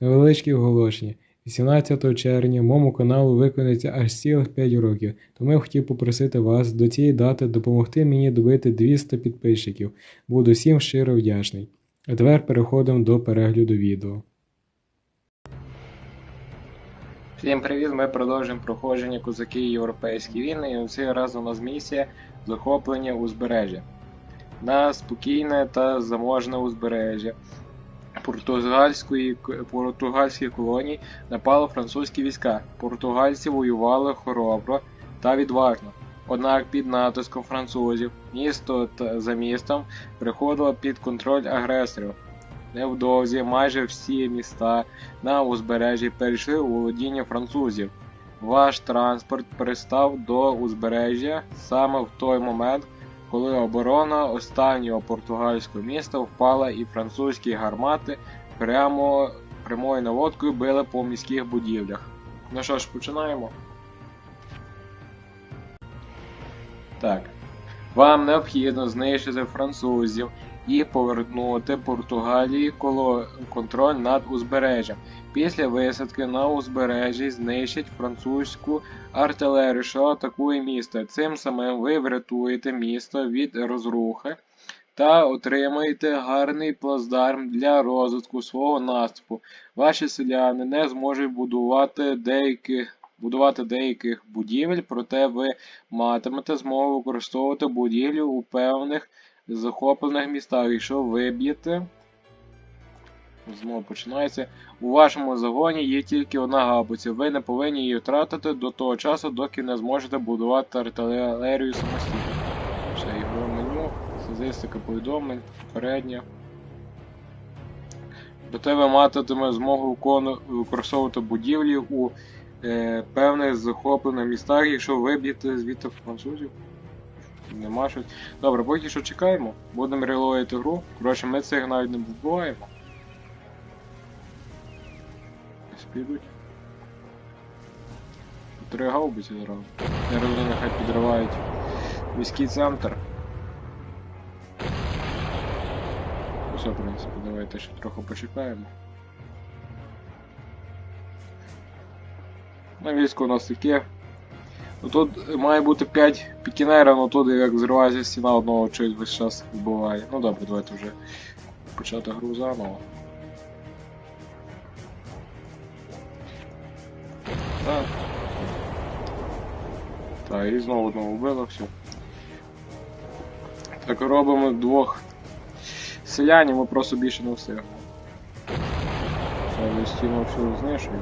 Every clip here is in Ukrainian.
Невеличкі оголошення. 18 червня моєму каналу виконається аж цілих 5 років, тому я хотів попросити вас до цієї дати допомогти мені добити 200 підписчиків. Буду всім щиро вдячний. А тепер переходимо до перегляду відео. Всім привіт! Ми продовжуємо проходження козаки Європейські війни, і у цей раз у нас місія захоплення узбережжя. На спокійне та заможне узбережжя португальської португальських колоній напали французькі війська. Португальці воювали хоробро та відважно. Однак під натиском французів місто за містом приходило під контроль агресорів. Невдовзі майже всі міста на узбережжі перейшли у володіння французів. Ваш транспорт пристав до узбережжя саме в той момент, коли оборона останнього португальського міста впала і французькі гармати прямо прямою наводкою били по міських будівлях. Ну що ж, починаємо. Так. Вам необхідно знищити французів і повернути Португалії коло контроль над узбережжям. Після висадки на узбережжі знищить французьку артилерію, що атакує місто. Цим самим ви врятуєте місто від розрухи та отримаєте гарний плацдарм для розвитку свого наступу. Ваші селяни не зможуть будувати деяких будувати деяких будівель, проте ви матимете змогу використовувати будівлі у певних захоплених містах. Якщо виб'єте, знову починається. У вашому загоні є тільки одна гаубиця. Ви не повинні її втратити до того часу, доки не зможете будувати артилерію самостійно. Ще його меню, статистика повідомлень, попереднє. Проте ви матимете змогу використовувати будівлі у е, певних захоплених містах, якщо виб'єте звідти французів. Нема щось. Добре, поки що чекаємо. Будемо релоїти гру. Коротше, ми цих навіть не вбиваємо. Підуть. Три гаубиці зразу. Розумію, нехай підривають міський центр. Ну все, в принципі, давайте ще трохи почекаємо. На військо у нас таке. Ну Тут має бути 5 пікінерів, але тут як взривається стіна одного чогось весь час вбиває. Ну добре, давайте вже почати гру заново. Так. Так, і знову одного вбило, все. Так робимо двох селянів, ми просто більше не встигнемо. Стіну всю знищую.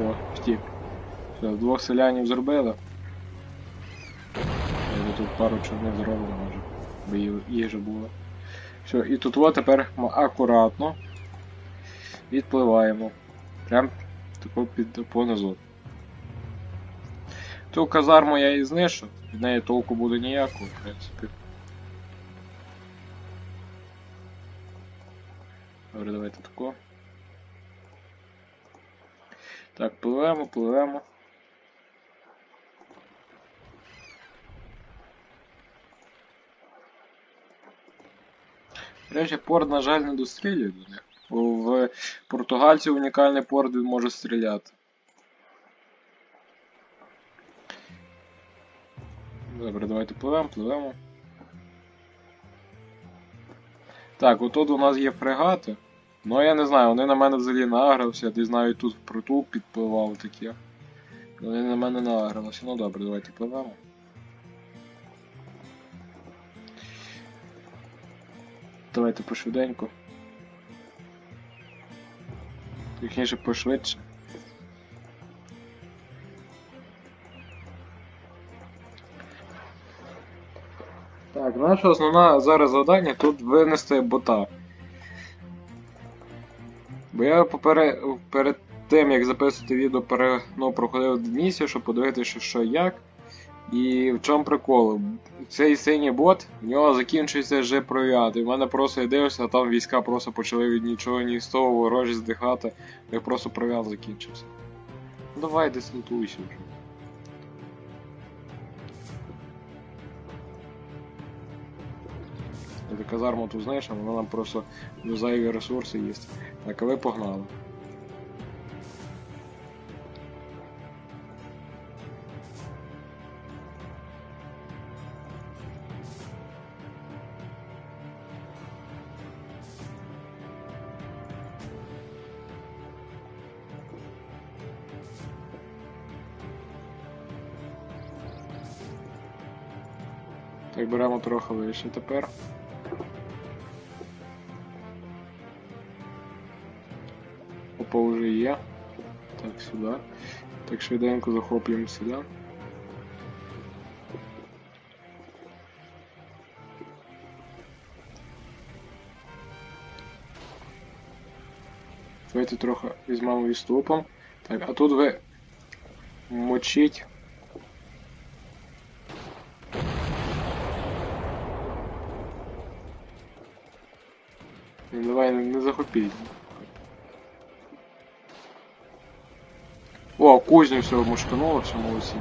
О, втік. Все, двох селянів зробили. Я тут пару чорних зробимо, може. Би їжа була. Все, і тут от тепер ми акуратно відпливаємо. Прям тако під понизу. Ту казарму я і знищу, від неї толку буде ніякого, в принципі. Добре, давайте тако. Так, пливемо, пливемо. Речі, порт, на жаль, не дострілює до них. В португальців унікальний порт він може стріляти. Добре, давайте пливемо, пливемо. Так, отут у нас є фрегати. Ну я не знаю, вони на мене взагалі награвся, я десь навіть тут в притул підпливав таке. Вони на мене награлися. Ну добре, давайте пливемо. Давайте пошвиденько. Точніше пошвидше. Так, наше основне зараз завдання тут винести бота. Бо я попере... перед тим як записувати відео пере, ну, проходив місію, щоб подивитися, що як. І в чому прикол? Цей синій бот, в нього закінчується вже провіати. У мене просто я дивився, а там війська просто почали від нічого ні з того ворожі здихати, як просто провіат закінчився. Ну давай десантуйся вже. Эта казарма тут, знаєш, вона нам просто зайві ресурси їсть. Так, а ви погнали. Так, беремо трохи вище тепер. сюди. Так, швиденько захоплюємо сюди. Давайте трохи візьмемо відступом. Так, а тут ви мочіть. Ну, давай, не, не захопіть. О, кузню все мушкануло, все молодці.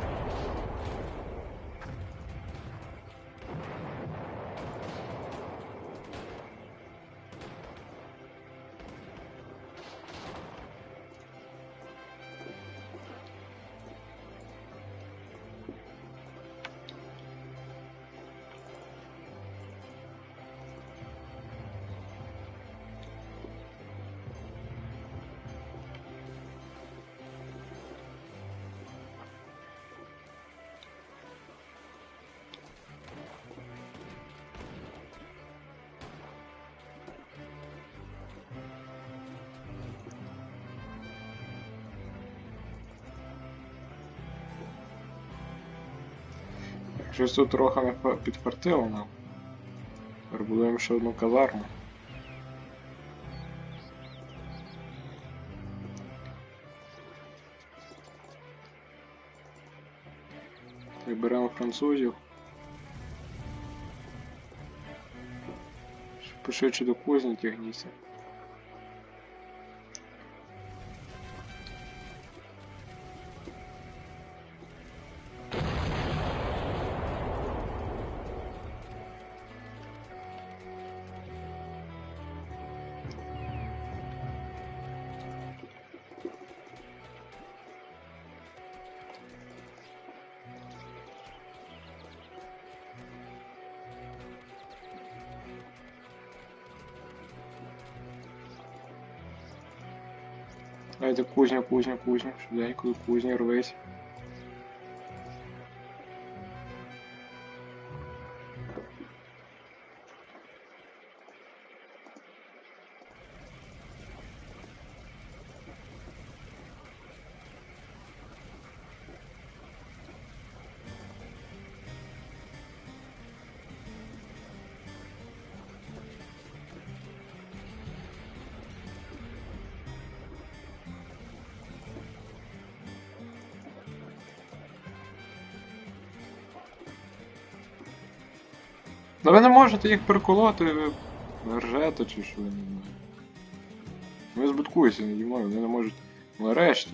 Щось тут трохи не фа- підфартило нам. Тепер будуємо ще одну казарму. Беремо французів. Пошвидше до кузні тягніться. Давайте кузня, кузня, кузня. Швиденько до кузні рвись. Да ви не можете їх переколоти, ви ржете чи що, я не знаю. Ви збиткуєтеся наді мною, вони не можуть. Нарешті.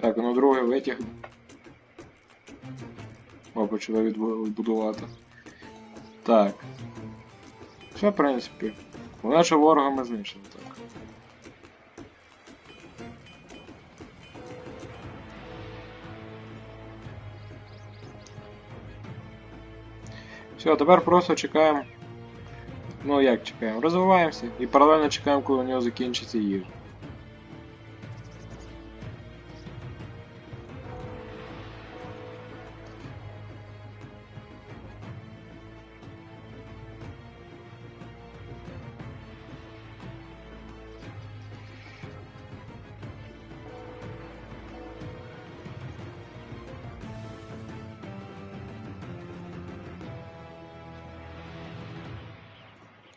Так, ну другий витяг. О, почали відбу- відбудувати. Так. Все, в принципі. У Нашого ворога ми знищили, так. Все, тепер просто чекаємо. Ну як чекаємо? Розвиваємося і паралельно чекаємо, коли у нього закінчиться їжа.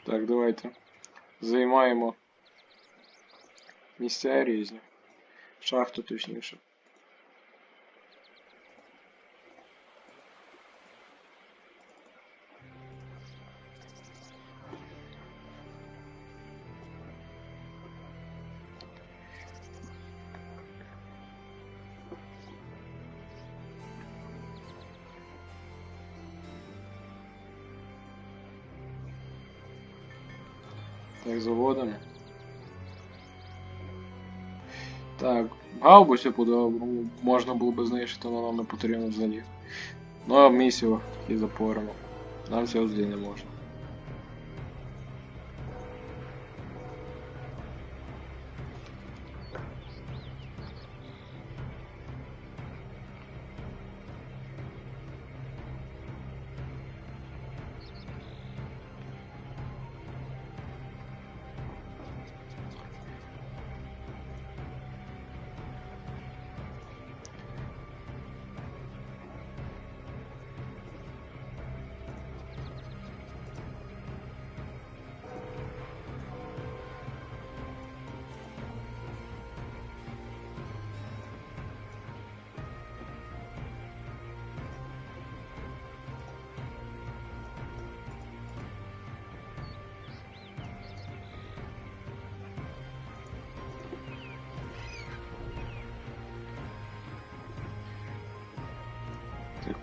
Так, давайте. Займаємо місця різні. Шахту точніше. Так, заводами. Так, по-доброму можна було би знищити, але нам не потрібно взагалі. Ну а місію і запоримо. Нам цього взагалі не можна.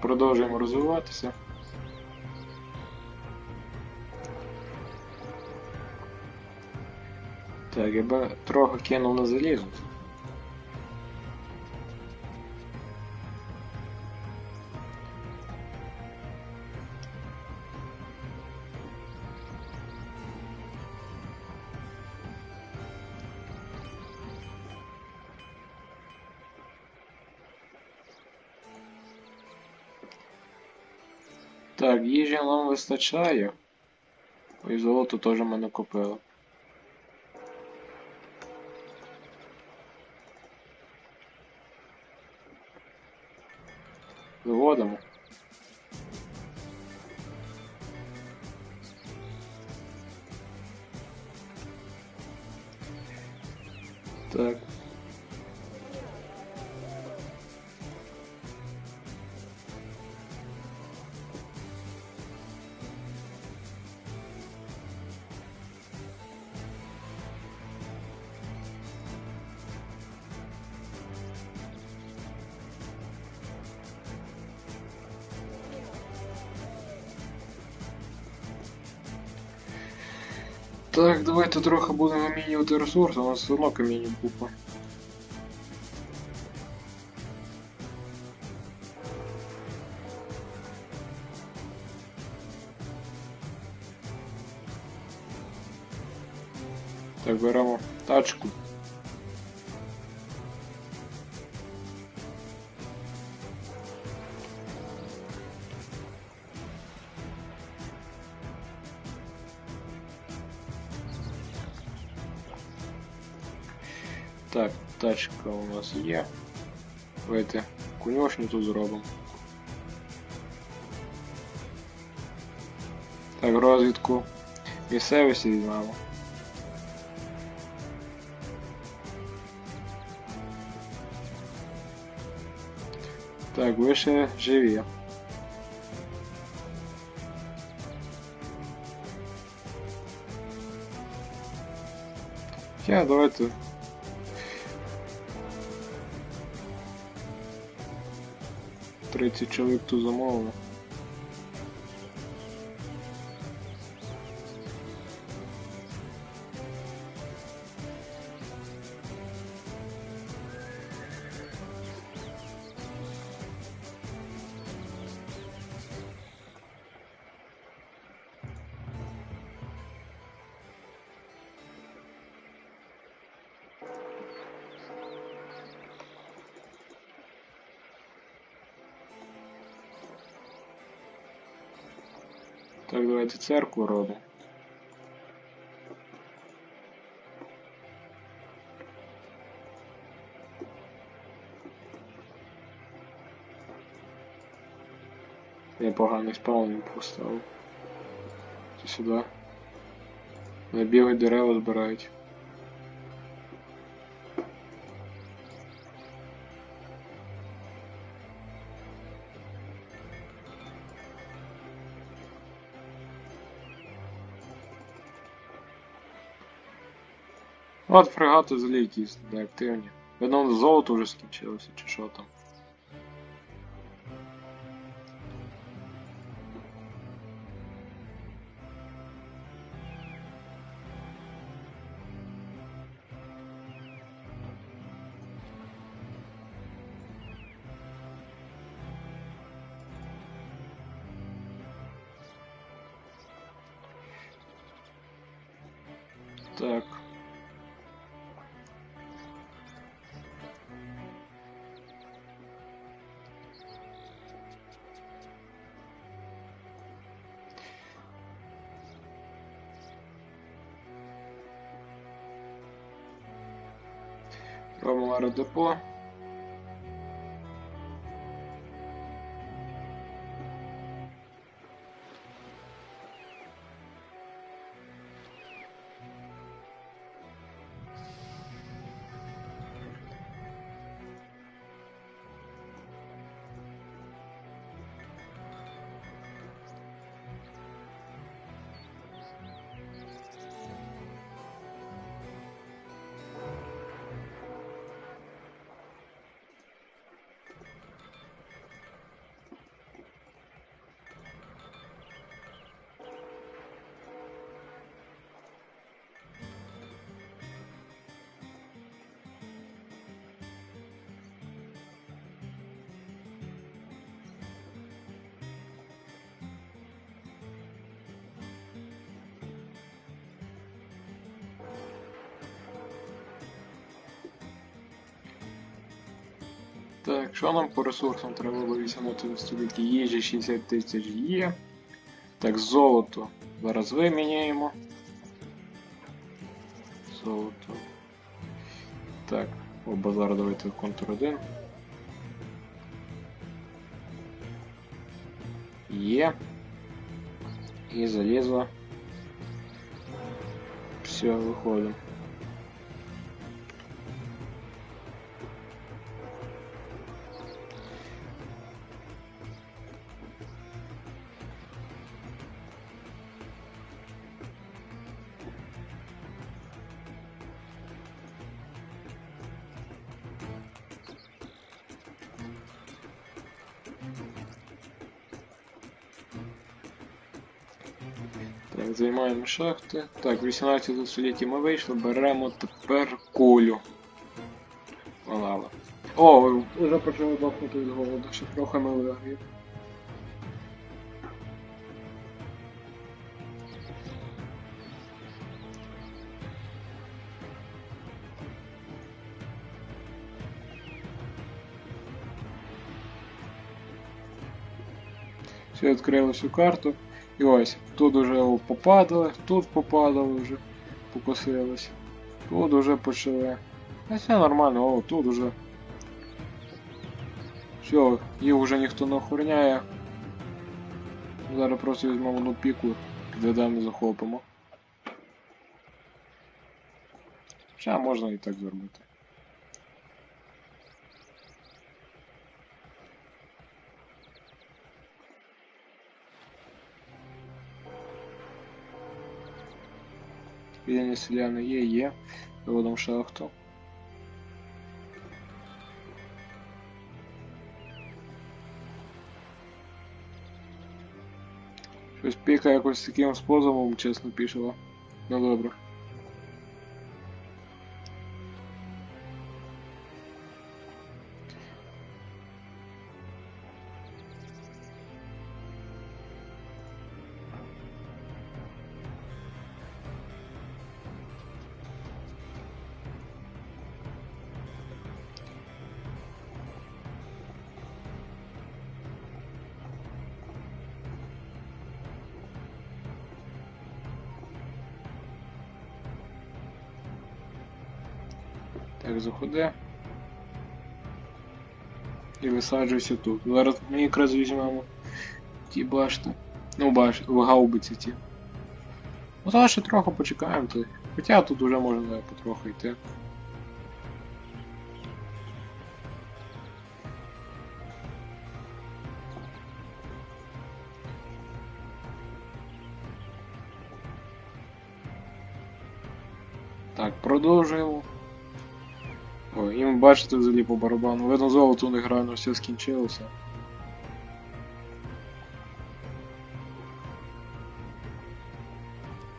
Продовжуємо розвиватися. Так, я би трохи кинув на залізо. Так, їжі нам вистачає. І золото теж ми накопили. Так, давайте трохи будемо мінювати ресурси, у нас все одно купа. Так, беремо тачку. Так, тачка у нас є. Давайте конюшню тут зробимо. Так, розвідку місцевості візьмемо. Так, ви ще живі. Я, давайте. Тридцять чоловік ту замовили. Давайте церкву робить. Я поганий спаунінг поставив. Сюди. На бігають дерева збирають. От фрегати взагалі якісь неактивні. Видно, золото вже скінчилося, чи що там. Так. Робимо аеродепо. Так, що нам по ресурсам треба було 18 столітті? Їжі 60 тисяч є. Так, золото. Зараз виміняємо. Золото. Так, о, базар давайте контур 1. Є. І залізо. Все, виходимо. Займаємо шахти. Так, 18 столітті ми вийшли, беремо тепер кулю. Лава. О, вже почали бахнути від голоду, ще трохи ми виграємо. Все, відкрили всю карту. І ось, тут уже попадали, тут попадали вже, покосились. Тут уже почали. А все нормально, о, тут уже. Все, їх вже ніхто не охороняє. Зараз просто візьмемо одну піку, підведемо і захопимо. Ще можна і так зробити. Вільні селяни є, є. Виводом шахту. Щось піка якось таким способом, чесно пішла. Ну добре. Так, заходи. І висаджуйся тут. Зараз ми якраз візьмемо ті башти. Ну, баш, гаубиці ті. Ну зараз ще трохи почекаємо, то... хоча тут вже можна потроху йти. Так, продовжуємо. Бачите взагалі по барабану. Видно, золото у них реально все скінчилося.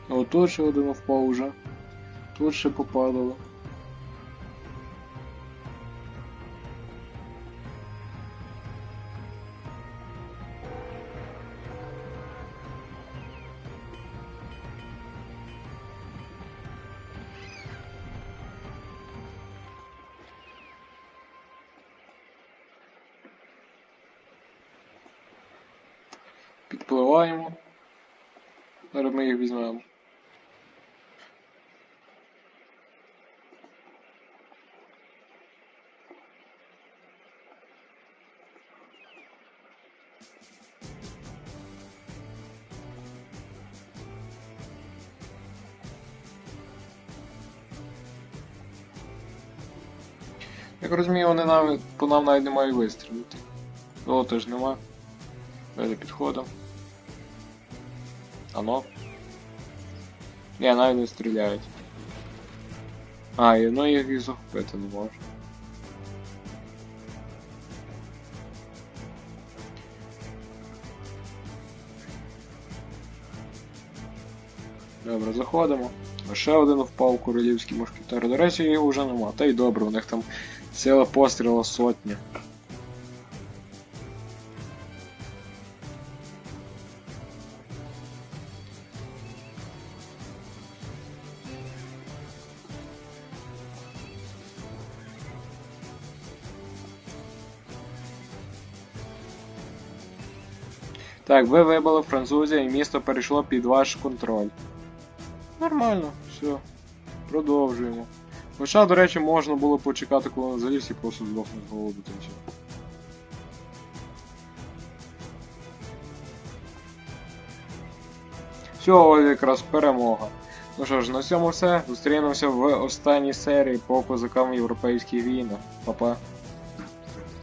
О, тут ще один впав уже. Тут ще попадало. Як розумію, вони навіть по нам навіть не мають вистрілити. Золота ж нема. Далі підходимо. Ано. Ні, навіть не стріляють. А, і ну їх і захопити не можу. Добре, заходимо. Ще один впав королівський мушкетер. До речі, його вже нема. Та й добре, у них там сила постріла сотня. Так, ви вибили французів і місто перейшло під ваш контроль. Нормально, все. Продовжуємо. Хоча, до речі, можна було почекати, коли він заліз і просто здохнуть голову й все. Все, якраз перемога. Ну що ж, на цьому все. Зустрінемося в останній серії по козакам європейських війн. Па-па.